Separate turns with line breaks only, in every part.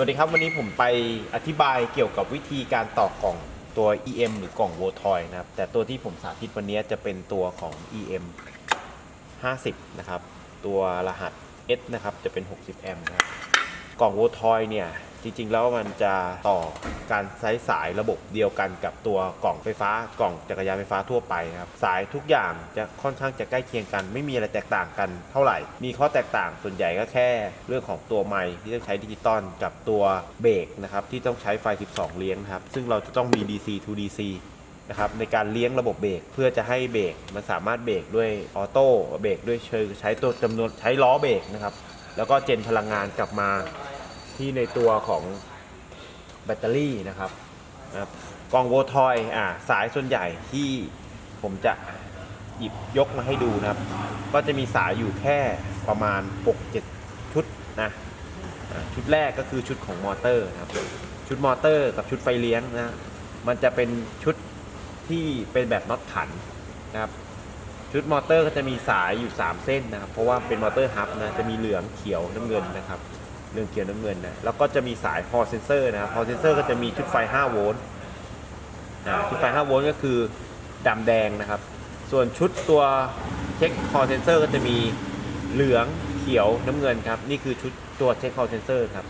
วัสดีครับวันนี้ผมไปอธิบายเกี่ยวกับวิธีการต่อกล่องตัว EM หรือกล่องโวทอยนะครับ แต่ตัวที่ผมสาธิตวันนี้จะเป็นตัวของ EM 50 นะครับ ตัวรหัส S นะครับ จะเป็น 60 แอมป์นะครับ กล่องโวทอยเนี่ย จริงๆ แล้วมันจะต่อการใช้สายระบบเดียวกันกับตัวกล่องไฟฟ้ากล่องจักรยานไฟฟ้าทั่วไปนะครับสายทุกอย่างจะค่อนข้างจะใกล้เคียงกัน ไม่มีอะไรแตกต่างกันเท่าไหร่ มีข้อแตกต่างส่วนใหญ่ก็แค่ เรื่องของตัวไมค์ที่ต้องใช้ดิจิตอลกับตัวเบรกนะครับที่ต้องใช้ไฟ 12 เลี้ยงนะครับซึ่งเราจะต้องมี DC to DC นะครับในการเลี้ยงระบบเบรกเพื่อจะให้เบรกมันสามารถเบรกด้วยออโต้เบรกด้วยเชิงใช้ตัวจำนวนใช้ล้อเบรกนะครับแล้วก็เจนพลังงานกลับมา ที่ในตัวของแบตเตอรี่นะครับนะครับกล่องโวทอยอ่าสายส่วนใหญ่ที่ผมจะหยิบยกมาให้ดูนะครับ ก็จะมีสายอยู่แค่ประมาณ 6-7 ชุดนะชุดแรกก็คือชุดของมอเตอร์นะครับ ชุดมอเตอร์กับชุดไฟเลี้ยงนะ มันจะเป็นชุดที่เป็นแบบน็อตขันนะครับ ชุดมอเตอร์ก็จะมีสายอยู่ 3 เส้นนะครับ เพราะว่าเป็นมอเตอร์ฮับนะ จะมีเหลืองเขียวน้ำเงินนะครับ เหลืองเขียวน้ำเงินนะแล้วก็จะมีสายพอเซนเซอร์นะครับพอเซนเซอร์ก็จะมีชุดไฟ 5 โวลต์ชุดไฟ 5 โวลต์ก็คือดำแดงนะครับ ส่วนชุดตัวเช็คคอเซนเซอร์ก็จะมีเหลืองเขียวน้ำเงินครับ นี่คือชุดตัวเช็คคอเซนเซอร์ครับ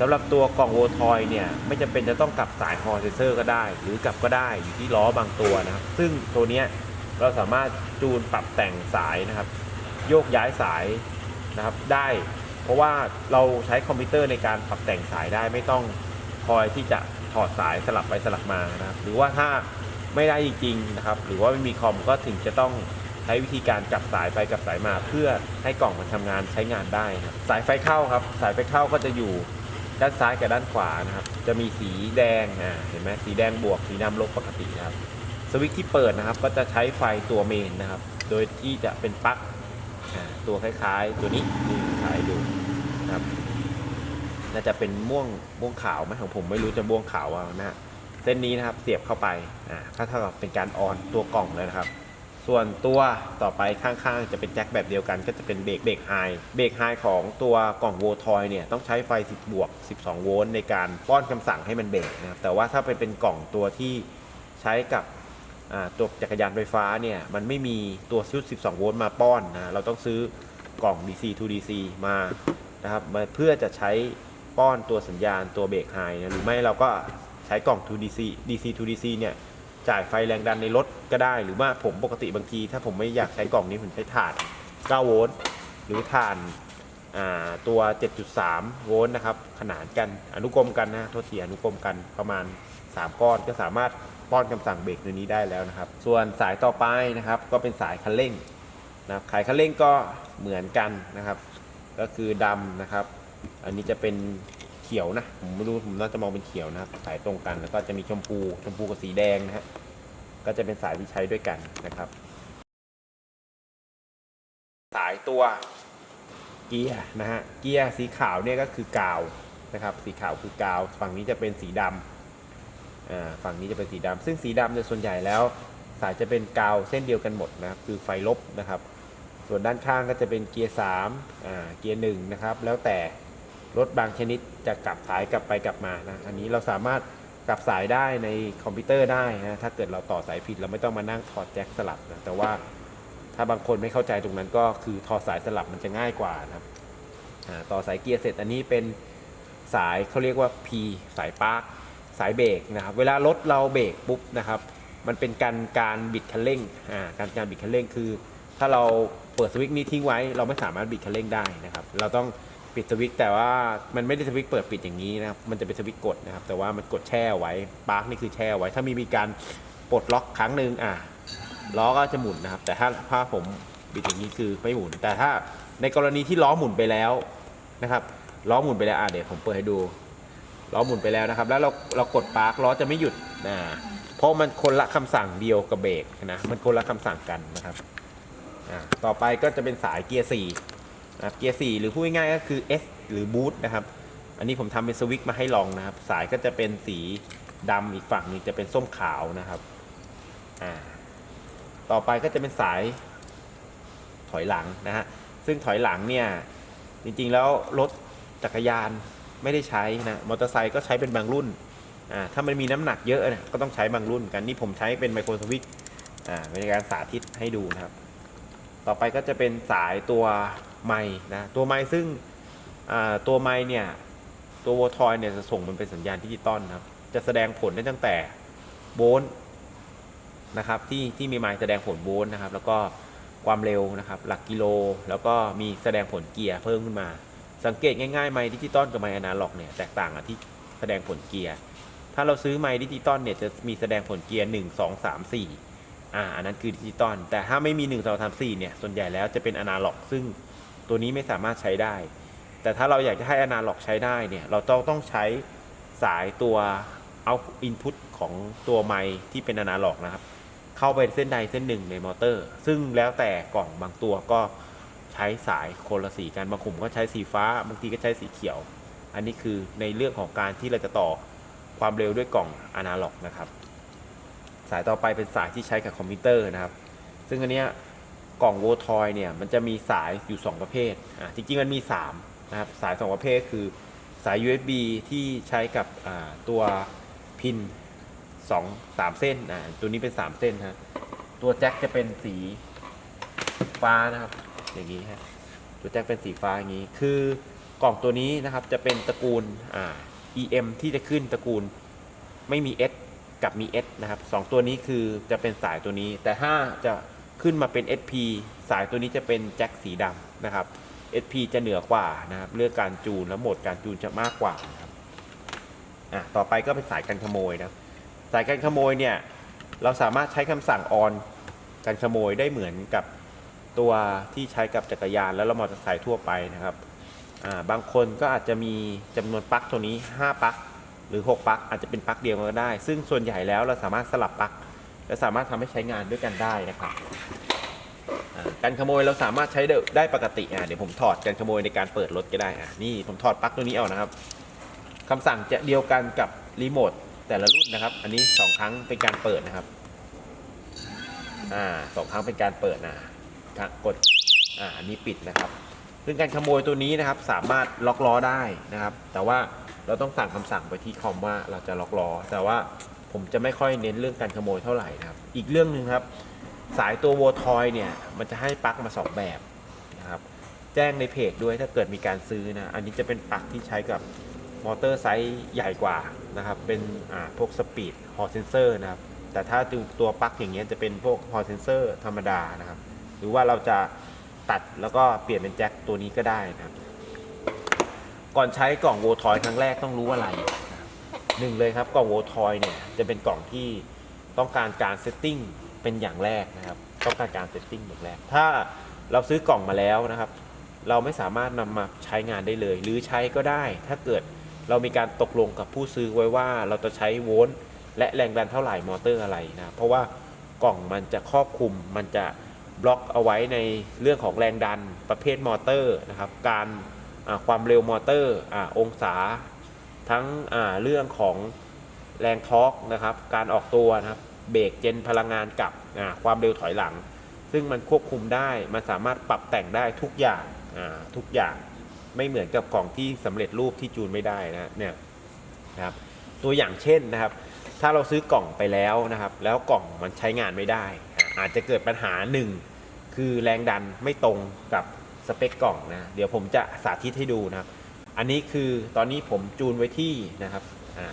สำหรับตัวกล่องโวทอยเนี่ยไม่จำเป็นจะต้องกลับสายคอเซนเซอร์ก็ได้ หรือกลับก็ได้อยู่ที่ล้อบางตัวนะครับ ซึ่งตัวเนี้ยเราสามารถจูนปรับแต่งสายนะครับ โยกย้ายสายนะครับได้ เพราะว่าเราใช้คอมพิวเตอร์ในการปรับแต่งสายได้ไม่ต้องคอยที่จะถอดสายสลับไปสลับมานะครับ หรือว่าถ้าไม่ได้จริงๆนะครับ หรือว่าไม่มีคอมก็ถึงจะต้องใช้วิธีการกลับสายไปกับสายมาเพื่อให้กล่องมันทำงานใช้งานได้นะครับสายไฟเข้าครับ สายไฟเข้าก็จะอยู่ด้านซ้ายกับด้านขวานะครับ จะมีสีแดงอ่าเห็นไหมสีแดงบวกสีดำลบปกตินะครับ สวิตช์ที่เปิดนะครับ ก็จะใช้ไฟตัวเมนนะครับ โดยที่จะเป็นปลั๊ก ตัวคล้ายๆ ตัวนี้นี่ขายดูนะครับ น่าจะเป็นม่วงม่วงขาวไหมของผมไม่รู้จะม่วงขาวเอานะฮะเส้นนี้นะครับเสียบเข้าไปอ่าก็เท่ากับเป็นการออนตัวกล่องเลยนะครับ ส่วนตัวต่อไปข้างๆ จะเป็นแจ็คแบบเดียวกัน ก็จะเป็นเบรกเบรกไฮเบรกไฮของตัวกล่องโวทอยเนี่ยต้องใช้ไฟ 10 บวก 12 โวลต์ในการป้อนคำสั่งให้มันเบรกนะครับแต่ว่าถ้าเป็นเป็นกล่องตัวที่ใช้กับ ตัวจักรยานไฟฟ้าเนี่ยมันไม่มีตัวชุด 12 โวลต์มาป้อนนะเราต้องซื้อกล่อง DC to DC มานะครับเพื่อจะใช้ป้อนตัวสัญญาณตัวเบรกไฮนะหรือไม่เราก็ใช้กล่อง to DC DC to DC เนี่ยจ่ายไฟแรงดันในรถก็ได้ หรือว่าผมปกติบางทีถ้าผมไม่อยากใช้กล่องนี้ผมใช้ถ่าน 9 โวลต์หรือถ่านอ่าตัว 7.3 โวลต์นะครับ ขนานกันอนุกรมกันนะโทษทีอนุกรมกันประมาณ 3 ก้อนก็สามารถ ป้อนคำสั่งเบรกตัวนี้ได้แล้วนะครับ ส่วนสายต่อไปนะครับก็เป็นสายคันเร่งนะครับขายคันเร่งก็เหมือนกันนะครับ ก็คือดำนะครับ อันนี้จะเป็นเขียวนะผมไม่รู้ผมน่าจะมองเป็นเขียวนะครับ สายตรงกันแล้วก็จะมีชมพูชมพูกับสีแดงนะฮะก็จะเป็นสายที่ใช้ด้วยกันนะครับ สายตัวเกียร์นะฮะเกียร์สีขาวเนี่ยก็คือกาวนะครับ สีขาวคือกาว ฝั่งนี้จะเป็นสีดำอ่า ฝั่งนี้จะเป็นสีดำซึ่งสีดำเนี่ยส่วนใหญ่แล้ว สายจะเป็นกาวเส้นเดียวกันหมดนะครับคือไฟลบนะครับ ส่วนด้านข้างก็จะเป็นเกียร์3อ่าเกียร์1นะครับ แล้วแต่รถบางชนิดจะกลับสายกลับไปกลับมานะอันนี้เราสามารถกลับสายได้ในคอมพิวเตอร์ได้นะถ้าเกิดเราต่อสายผิดเราไม่ต้องมานั่งถอดแจ็คสลับนะแต่ว่าถ้าบางคนไม่เข้าใจตรงนั้นก็คือถอดสายสลับมันจะง่ายกว่านะครับต่อสายเกียร์เสร็จอันนี้เป็นสายเขาเรียกว่า P สายปาร์ค สายเบรกนะครับ เวลารถเราเบรกปุ๊บนะครับ มันเป็นการการบิดคันเร่งอ่าการการบิดคันเร่งคือ ถ้าเราเปิดสวิตช์นี้ทิ้งไว้ เราไม่สามารถบิดคันเร่งได้นะครับ เราต้องปิดสวิตช์แต่ว่ามันไม่ได้สวิตช์เปิดปิดอย่างนี้นะครับ มันจะเป็นสวิตช์กดนะครับ แต่ว่ามันกดแช่ไว้ปาร์คนี่คือแช่ไว้ ถ้ามีมีการปลดล็อกครั้งหนึ่งอ่าล้อก็จะหมุนนะครับ แต่ถ้าถ้าผมบิดอย่างนี้คือไม่หมุน แต่ถ้าในกรณีที่ล้อหมุนไปแล้วนะครับล้อหมุนไปแล้วอ่าเดี๋ยวผมเปิดให้ดู ล้อหมุนไปแล้วนะครับ แล้วเราเรากดปาร์คล้อจะไม่หยุดนะเพราะมันคนละคำสั่งเดียวกับเบรกนะมันคนละคำสั่งกันนะครับต่อไปก็จะเป็นสายเกียร์4นะครับเกียร์4หรือพูดง่ายๆก็คือ S หรือบูทนะครับ อันนี้ผมทำเป็นสวิตช์มาให้ลองนะครับ สายก็จะเป็นสีดำอีกฝั่งหนึงจะเป็นส้มขาวนะครับอ่าต่อไปก็จะเป็นสายถอยหลังนะฮะซึ่งถอยหลังเนี่ยจริงๆแล้วรถจักรยาน ไม่ได้ใช้นะมอเตอร์ไซค์ก็ใช้เป็นบางรุ่นอ่าถ้ามันมีน้ำหนักเยอะนี่ยก็ต้องใช้บางรุ่นกันนี่ผมใช้เป็นไมโครสวิตอ่าเป็นการสาธิตให้ดูนะครับ ต่อไปก็จะเป็นสายตัวไม้นะตัวไม้ซึ่งอ่าตัวไม้เนี่ยตัววอทอยเนี่ยจะส่งมันเป็นสัญญาณดิจิตอลนะครับจะแสดงผลได้ตั้งแต่โวลต์นะครับที่ที่มีไม้แสดงผลโวลต์นะครับ แล้วก็ความเร็วนะครับ หลักกิโล แล้วก็มีแสดงผลเกียร์เพิ่มขึ้นมา สังเกตง่ายๆไม้ดิจิตอลกับไม้อนาล็อกเนี่ยแตกต่างกันที่แสดงผลเกียร์ ถ้าเราซื้อไม้ดิจิตอลเนี่ยจะมีแสดงผลเกียร์ 1 2 3 4อ่าอันนั้นคือดิจิตอลแต่ถ้าไม่มี 1 2 3 4เนี่ยส่วนใหญ่แล้วจะเป็นอนาล็อก ซึ่งตัวนี้ไม่สามารถใช้ได้ แต่ถ้าเราอยากจะให้อนาล็อกใช้ได้เนี่ยเราต้องต้องใช้สายตัวเอาอินพุตของตัวไมค์ที่เป็นอนาล็อกนะครับ เข้าไปเส้นใดเส้นหนึ่งในมอเตอร์ ซึ่งแล้วแต่กล่องบางตัวก็ ช้สายคนละสีกันบางกลุ่มก็ใช้สีฟ้าบางทีก็ใช้สีเขียว อันนี้คือในเรื่องของการที่เราจะต่อความเร็วด้วยกล่องอนาล็อกนะครับ สายต่อไปเป็นสายที่ใช้กับคอมพิวเตอร์นะครับ ซึ่งอันเนี้ยกล่องโวทอยเนี่ยมันจะมีสายอยู่ 2 ประเภทอ่าจริงๆมันมี3นะครับสาย 2 ประเภทคือสาย USB ที่ใช้กับตัวพิน2 3 เส้นอ่าตัวนี้เป็น 3 เส้นฮะตัวแจ็คจะเป็นสีฟ้านะครับ อย่างนี้ฮะตัวแจ็คเป็นสีฟ้าอย่างนี้ คือกล่องตัวนี้นะครับจะเป็นตระกูลอ่า EM ที่จะขึ้นตระกูลไม่มี S กับมี S นะครับสองตัวนี้คือจะเป็นสายตัวนี้ แต่ถ้าจะขึ้นมาเป็น SP สายตัวนี้จะเป็นแจ็คสีดำนะครับ SP จะเหนือกว่านะครับเรื่องการจูนและโหมดการจูนจะมากกว่านะครับอะต่อไปก็เป็นสายการขโมยนะสายการขโมยเนี่ยเราสามารถใช้คำสั่งออนการขโมยได้เหมือนกับ ตัวที่ใช้กับจักรยานและรถมอเตอร์ไซค์ทั่วไปนะครับบางคนก็อาจจะมีจำนวนปลั๊กตัวนี้ 5ปลั๊กหรือ 6ปลั๊กอาจจะเป็นปลั๊กเดียวก็ได้ ซึ่งส่วนใหญ่แล้วเราสามารถสลับปลั๊กและสามารถทำให้ใช้งานด้วยกันได้นะครับการขโมยเราสามารถใช้ได้ไดปกติอะเดี๋ยวผมถอดการขโมยในการเปิดรถก็ได้อะนี่ผมถอดปลั๊กตัวนี้ออกนะครับคำสั่งจะเดียวกันกับรีโมทแต่ละรุ่นนะครับ อันนี้สองครั้งเป็นการเปิดนะครับอ่าสองครั้งเป็นการเปิดนะ กดอ่าอันนี้ปิดนะครับซึ่งการขโมยตัวนี้นะครับสามารถล็อกล้อได้นะครับ แต่ว่าเราต้องสั่งคำสั่งไปที่คอมว่าเราจะล็อกล้อ แต่ว่าผมจะไม่ค่อยเน้นเรื่องการขโมยเท่าไหร่นะครับ อีกเรื่องหนึ่งครับ สายตัวโวทอยเนี่ยมันจะให้ปลั๊กมาสองแบบนะครับ แจ้งในเพจด้วยถ้าเกิดมีการซื้อนะ อันนี้จะเป็นปลั๊กที่ใช้กับมอเตอร์ไซส์ใหญ่กว่านะครับ เป็นอ่าพวกสปีดฮอร์เซนเซอร์นะครับ แต่ถ้าดูตัวปลั๊กอย่างเงี้ยจะเป็นพวกฮอร์เซนเซอร์ธรรมดานะครับ หรือว่าเราจะตัดแล้วก็เปลี่ยนเป็นแจ็คตัวนี้ก็ได้นะครับ ก่อนใช้กล่องโวทอยครั้งแรกต้องรู้อะไรหนึ่งเลยครับกล่องโวทอยเนี่ยจะเป็นกล่องที่ต้องการการเซตติ้งเป็นอย่างแรกนะครับ ต้องการการเซตติ้งอย่างแรก ถ้าเราซื้อกล่องมาแล้วนะครับ เราไม่สามารถนำมาใช้งานได้เลย หรือใช้ก็ได้ ถ้าเกิดเรามีการตกลงกับผู้ซื้อไว้ว่าเราจะใช้โวลต์และแรงดันเท่าไหร่มอเตอร์อะไรนะเพราะว่ากล่องมันจะครอบคลุมมันจะ บล็อกเอาไว้ในเรื่องของแรงดันประเภทมอเตอร์นะครับ การความเร็วมอเตอร์อองศา ทั้งเรื่องของแรงทอร์กนะครับ การออกตัวนะครับ เบรกเจนพลังงานกับความเร็วถอยหลัง ซึ่งมันควบคุมได้ มันสามารถปรับแต่งได้ทุกอย่างาทุกอย่างไม่เหมือนกับกล่องที่สำเร็จรูปที่จูนไม่ได้นะเนี่ยนะครับ ตัวอย่างเช่นนะครับ ถ้าเราซื้อกล่องไปแล้วนะครับ แล้วกล่องมันใช้งานไม่ได้ อาจจะเกิดปัญหาหนึ่งคือแรงดันไม่ตรงกับสเปคกล่องนะเดี๋ยวผมจะสาธิตให้ดูนะครับ อันนี้คือตอนนี้ผมจูนไว้ที่นะครับอ่า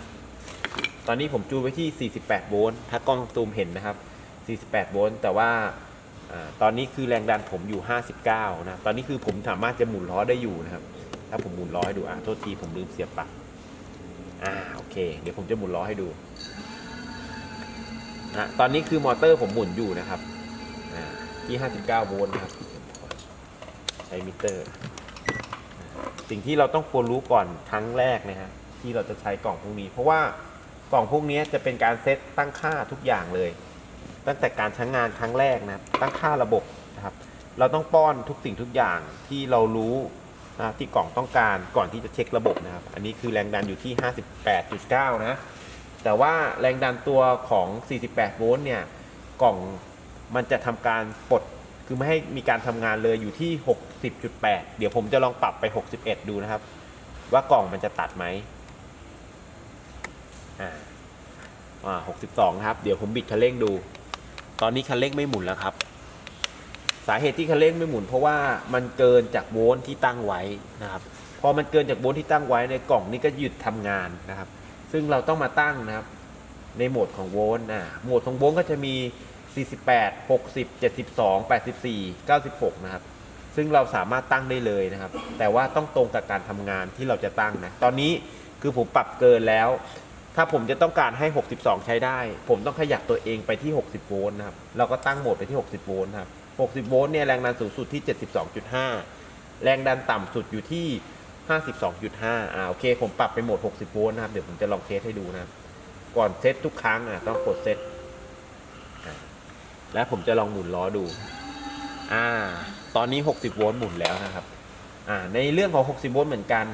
ตอนนี้ผมจูนไว้ที่ 48 โวลต์ ถ้ากล้องซูมเห็นนะครับ 48 โวลต์ แต่ว่าอาตอนนี้คือแรงดันผมอยู่ 59 นะ ตอนนี้คือผมสามารถจะหมุนล้อได้อยู่นะครับ ถ้าผมหมุนล้อให้ดู อะ โทษทีผมลืมเสียบปลั๊ก อ่า โอเค เดี๋ยวผมจะหมุนล้อให้ดู นะตอนนี้คือมอเตอร์ผมหมุนอยู่นะครับที่ 59 โวลต์ครับ ใช้มิเตอร์ สิ่งที่เราต้องควรรู้ก่อนครั้งแรกนะฮะที่เราจะใช้กล่องพวกนี้ เพราะว่ากล่องพวกนี้จะเป็นการเซตตั้งค่าทุกอย่างเลย ตั้งแต่การใช้งานครั้งแรกนะตั้งค่าระบบนะครับ เราต้องป้อนทุกสิ่งทุกอย่างที่เรารู้นะที่กล่องต้องการก่อนที่จะเช็คระบบนะครับ อันนี้คือแรงดันอยู่ที่ 58.9 นะ แต่ว่าแรงดันตัวของ 48 โวลต์เนี่ย กล่องมันจะทำการปลด คือไม่ให้มีการทำงานเลยอยู่ที่ 60.8 เดี๋ยวผมจะลองปรับไป 61 ดูนะครับ ว่ากล่องมันจะตัดไหมอ่าอ่าหกสิบสองครับ เดี๋ยวผมบิดคันเร่งดู ตอนนี้คันเร่งไม่หมุนแล้วครับ สาเหตุที่คันเร่งไม่หมุน เพราะว่ามันเกินจากโวลต์ที่ตั้งไว้นะครับ พอมันเกินจากโวลต์ที่ตั้งไว้ในกล่องนี้ก็หยุดทำงานนะครับ ซึ่งเราต้องมาตั้งนะครับ ในโหมดของโวลต์อ่าโหมดของโวลต์ก็จะมี 48 60 72 84 96 นะครับ ซึ่งเราสามารถตั้งได้เลยนะครับ แต่ว่าต้องตรงกับการทำงานที่เราจะตั้งนะ ตอนนี้คือผมปรับเกินแล้ว ถ้าผมจะต้องการให้ 62 ใช้ได้ ผมต้องขยับตัวเองไปที่ 60 โวลต์นะครับ เราก็ตั้งโหมดไปที่ 60 โวลต์นะครับ 60 โวลต์เนี่ยแรงดันสูงสุดที่ 72.5 แรงดันต่ำสุดอยู่ที่ 52.5 อ่าโอเค ผมปรับไปโหมด 60 โวลต์นะครับ เดี๋ยวผมจะลองเทสให้ดูนะครับ ก่อนเซตทุกครั้งอะต้องกดเซตแล้วผมจะลองหมุนล้อดู อ่า ตอนนี้ 60 โวลต์หมุนแล้วนะครับ อ่า ในเรื่องของ 60 โวลต์เหมือนกัน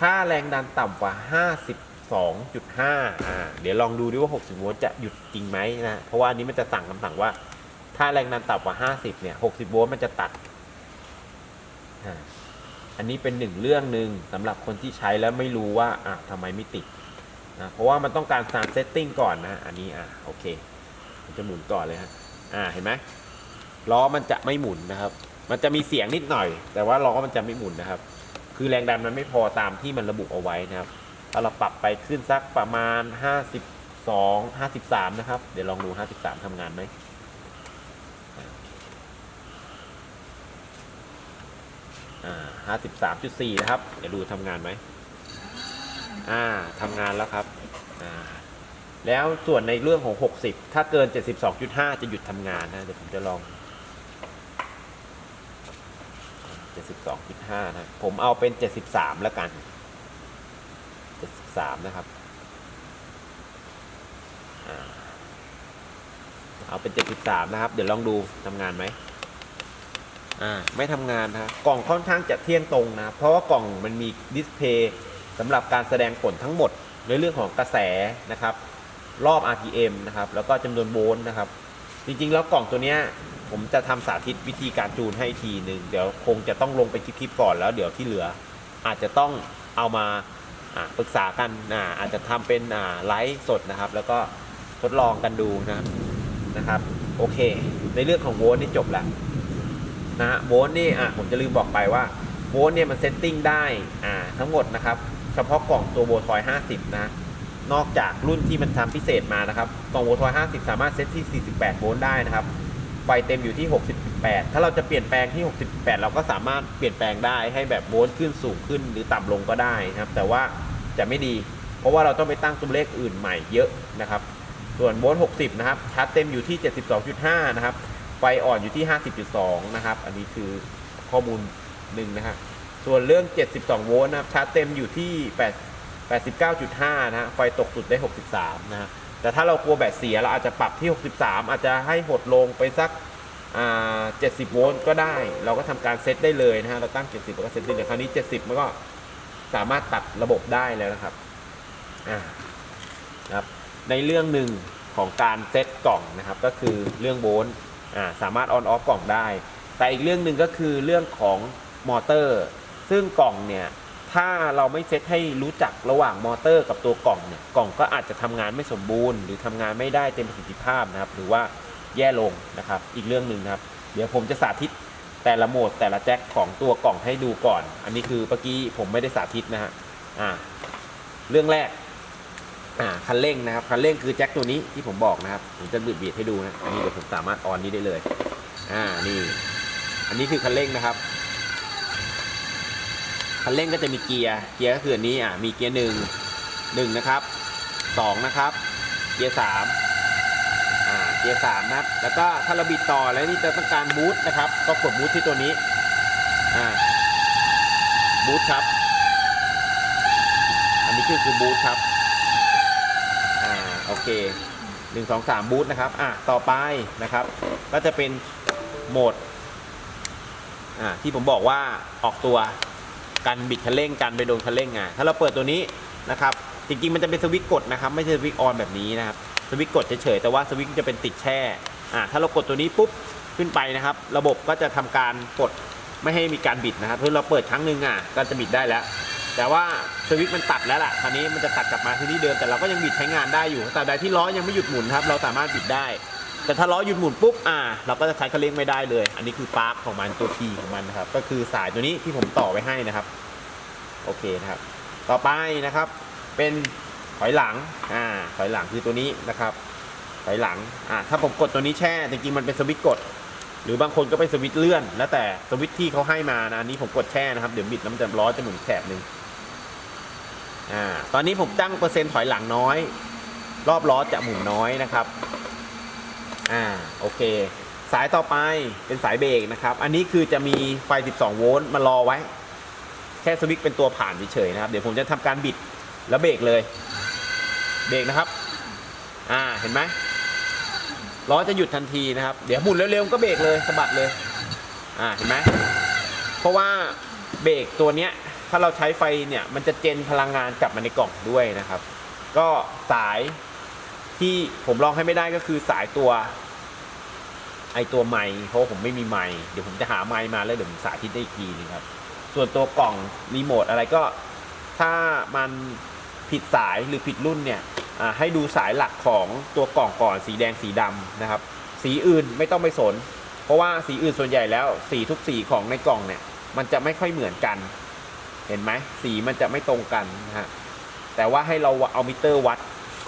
ถ้าแรงดันต่ำกว่า 52.5 อ่า เดี๋ยวลองดูดิว่า 60 โวลต์จะหยุดจริงไหมนะ เพราะว่าอันนี้มันจะสั่งคำสั่งว่า ถ้าแรงดันต่ำกว่า 50 เนี่ย 60 โวลต์มันจะตัด อ่า อันนี้เป็นหนึ่งเรื่องหนึ่งสำหรับคนที่ใช้แล้วไม่รู้ว่าอ่าทำไมไม่ติดนะเพราะว่ามันต้องการสร้างเซตติ้งก่อนนะ อันนี้อะโอเคผมจะหมุนก่อนเลยฮะอ่าเห็นไหมล้อมันจะไม่หมุนนะครับ มันจะมีเสียงนิดหน่อย แต่ว่าล้อมันจะไม่หมุนนะครับ คือแรงดันมันไม่พอตามที่มันระบุเอาไว้นะครับถ้าเราปรับไปขึ้นสักประมาณ 52 53 นะครับ เดี๋ยวลองดู 53ทำงานไหม อ่า53.4นะครับ เดี๋ยวดูทำงานไหมอ่าทำงานแล้วครับอ่าแล้วส่วนในเรื่องของ 60 ถ้าเกิน 72.5 จะหยุดทำงานนะ เดี๋ยวผมจะลอง 72.5 นะ ผมเอาเป็น 73 แล้วกัน 73 นะครับอ่าเอาเป็น 73 นะครับ เดี๋ยวลองดูทำงานไหม อ่าไม่ทำงานนะครับกล่องค่อนข้างจะเที่ยงตรงนะ เพราะว่ากล่องมันมีดิสเพย์สำหรับการแสดงผลทั้งหมดในเรื่องของกระแสนะครับ รอบ RPM นะครับ แล้วก็จำนวนโวลต์นะครับ จริงๆ แล้วกล่องตัวเนี้ยผมจะทำสาธิตวิธีการจูนให้ทีหนึ่งเดี๋ยวคงจะต้องลงไปคลิปๆก่อนแล้วเดี๋ยวที่เหลือ อาจจะต้องเอามาอ่าปรึกษากันอ่าอาจจะทำเป็นอ่าไลฟ์สดนะครับ แล้วก็ทดลองกันดูนะนะครับ โอเค ในเรื่องของโวลต์นี่จบแล้ว นะฮะโวลต์นี่อะผมจะลืมบอกไปว่าโวลต์เนี่ยมันเซตติ้งได้อ่าทั้งหมดนะครับ เฉพาะกล่องตัวโวลทอย 50 นะ นอกจากรุ่นที่มันทำพิเศษมานะครับ กล่องโวลทอย 50 สามารถเซตที่ 48 โวลต์ได้นะครับไฟเต็มอยู่ที่ 68 ถ้าเราจะเปลี่ยนแปลงที่ 68 เราก็สามารถเปลี่ยนแปลงได้ให้แบบโวลต์ขึ้นสูงขึ้นหรือต่ำลงก็ได้นะครับ แต่ว่าจะไม่ดี เพราะว่าเราต้องไปตั้งตัวเลขอื่นใหม่เยอะนะครับ ส่วนโวลต์60 นะครับชาร์จเต็มอยู่ที่ 72.5 นะครับ ฟอ่อนอยู่ที่ 50.2 นะครับ อันนี้คือข้อมูลหนึ่งนะครับส่วนเรื่อง 72 โวลต์นะครับ ชาร์จเต็มอยู่ที่ 8 89.5 นะฮะ ไฟตกสุดได้ 63 นะฮะ แต่ถ้าเรากลัวแบตเสียเราอาจจะปรับที่ 63 อาจจะให้หดลงไปสักอ่า70 โวลต์ก็ได้ เราก็ทำการเซตได้เลยนะฮะ เราตั้ง 70แล้วก็เซตได้เลย คราวนี้ 70 มันก็สามารถตัดระบบได้แล้วนะครับ อ่านะครับ ในเรื่องหนึ่งของการเซตกล่องนะครับ ก็คือเรื่องโวลต์ อ่าสามารถออนออฟกล่องได้ แต่อีกเรื่องหนึ่งก็คือเรื่องของมอเตอร์ ซึ่งกล่องเนี่ยถ้าเราไม่เซตให้รู้จักระหว่างมอเตอร์กับตัวกล่องเนี่ยกล่องก็อาจจะทำงานไม่สมบูรณ์ หรือทำงานไม่ได้เต็มประสิทธิภาพนะครับ หรือว่าแย่ลงนะครับ อีกเรื่องหนึ่งนะครับ เดี๋ยวผมจะสาธิตแต่ละโหมดแต่ละแจ็คของตัวกล่องให้ดูก่อน อันนี้คือเมื่อกี้ผมไม่ได้สาธิตนะฮะอ่าเรื่องแรก อ่าคันเร่งนะครับคันเร่งคือแจ็คตัวนี้ที่ผมบอกนะครับผมจะบีบบีบให้ดูนะอันนี้เดี๋ยวผมสามารถออนนี้ได้เลยอ่านี่ อันนี้คือคันเร่งนะครับคันเร่งก็จะมีเกียร์เกียร์ก็คืออันนี้อะมีเกียร์หนึ่งหนึ่งนะครับสองนะครับ เกียร์สามอ่าเกียร์สามนะครับแล้วก็ถ้าเราบิดต่อแล้วนี่จะต้องการบูทนะครับ ก็กดบูทที่ตัวนี้อ่าบูทครับ อันนี้คือคือบูทครับ เคหนึ่งสองสามบูทนะครับ อะ ต่อไปนะครับ ก็จะเป็นโหมด อ่า ที่ผมบอกว่าออกตัวการบิดคันเร่งการไปโดนคันเร่งอะถ้าเราเปิดตัวนี้นะครับ จริงๆ มันจะเป็นสวิตช์กดนะครับ ไม่ใช่สวิตช์ออนแบบนี้นะครับ สวิตช์กดเฉยๆ แต่ว่าสวิตช์จะเป็นติดแช่ อ่า ถ้าเรากดตัวนี้ปุ๊บขึ้นไปนะครับ ระบบก็จะทำการกดไม่ให้มีการบิดนะครับถ้าเราเปิดครั้งหนึ่งอะ ก็จะบิดได้แล้ว แต่ว่าสวิตช์มันตัดแล้วล่ะคราวนี้มันจะตัดกลับมาที่ที่เดิมแต่เราก็ยังบิดใช้งานได้อยู่แต่ใดที่ล้อยังไม่หยุดหมุนครับเราสามารถบิดได้ แต่ถ้าล้อหยุดหมุนปุ๊บอ่า เราก็จะใช้คันเร่งไม่ได้เลย อันนี้คือปาร์คของมันตัวทีของมันนะครับก็คือสายตัวนี้ที่ผมต่อไว้ให้นะครับโอเคนะครับ ต่อไปนะครับ เป็นถอยหลังอ่าถอยหลังคือตัวนี้นะครับถอยหลังอ่าถ้าผมกดตัวนี้แช่จริงๆมันเป็นสวิตช์กดหรือบางคนก็เป็นสวิตช์เลื่อน แล้วแต่สวิตช์ที่เขาให้มานะอันนี้ผมกดแช่นะครับ เดี๋ยวบิดแล้วมันจะล้อจะหมุนแถบหนึ่ง อ่าตอนนี้ผมตั้งเปอร์เซ็นต์ถอยหลังน้อย รอบล้อจะหมุนน้อยนะครับอ่าโอเค สายต่อไปเป็นสายเบรกนะครับ อันนี้คือจะมีไฟ 12 โวลต์มารอไว้ แค่สวิตช์เป็นตัวผ่านเฉยๆนะครับ เดี๋ยวผมจะทำการบิดแล้วเบรกเลย เบรกนะครับ อ่าเห็นไหมล้อจะหยุดทันทีนะครับ เดี๋ยวหมุนเร็วๆก็เบรกเลยสะบัดเลย อ่าเห็นไหมเพราะว่าเบรกตัวเนี้ย ถ้าเราใช้ไฟเนี่ยมันจะเจนพลังงานกลับมาในกล่องด้วยนะครับ ก็สายที่ผมลองให้ไม่ได้ก็คือสายตัว ไอตัวไม้เพราะผมไม่มีไม้เดี๋ยวผมจะหาไม้มาแล้วเดี๋ยวผมสาธิตได้อีกทีนึงครับ ส่วนตัวกล่องรีโมทอะไรก็ ถ้ามันผิดสายหรือผิดรุ่นเนี่ยให้ดูสายหลักของตัวกล่องก่อนสีแดงสีดำนะครับ สีอื่นไม่ต้องไปสน เพราะว่าสีอื่นส่วนใหญ่แล้วสีทุกสีของในกล่องเนี่ย มันจะไม่ค่อยเหมือนกัน เห็นไหมสีมันจะไม่ตรงกันนะฮะแต่ว่าให้เราเอามิเตอร์วัด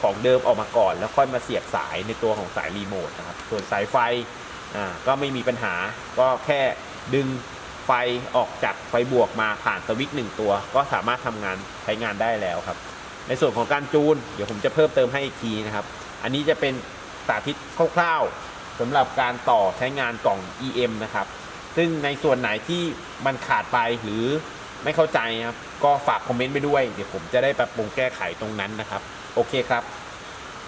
ของเดิมออกมาก่อน แล้วค่อยมาเสียบสายในตัวของสายรีโมทนะครับส่วนสายไฟอ่าก็ไม่มีปัญหาก็แค่ดึงไฟออกจากไฟบวกมาผ่านสวิตช์หนึ่งตัว ก็สามารถทำงานใช้งานได้แล้วครับ ในส่วนของการจูน เดี๋ยวผมจะเพิ่มเติมให้อีกทีนะครับ อันนี้จะเป็นสาธิตคร่าวๆสำหรับการต่อใช้งานกล่อง EM นะครับ ซึ่งในส่วนไหนที่มันขาดไปหรือ ไม่เข้าใจครับ ก็ฝากคอมเมนต์ไปด้วย เดี๋ยวผมจะได้ปรับปรุงแก้ไขตรงนั้นนะครับ โอเคครับ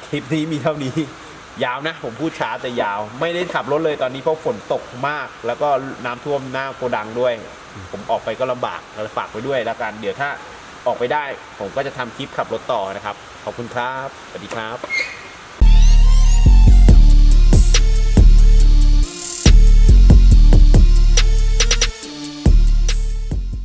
คลิปนี้มีเท่านี้ ยาวนะ ผมพูดช้าแต่ยาว ไม่ได้ขับรถเลยตอนนี้เพราะฝนตกมาก แล้วก็น้ำท่วมหน้าโกดังด้วย ผมออกไปก็ลำบากเราฝากไว้ด้วยแล้วกัน เดี๋ยวถ้าออกไปได้ ผมก็จะทำคลิปขับรถต่อนะครับ ขอบคุณครับ สวัสดีครับ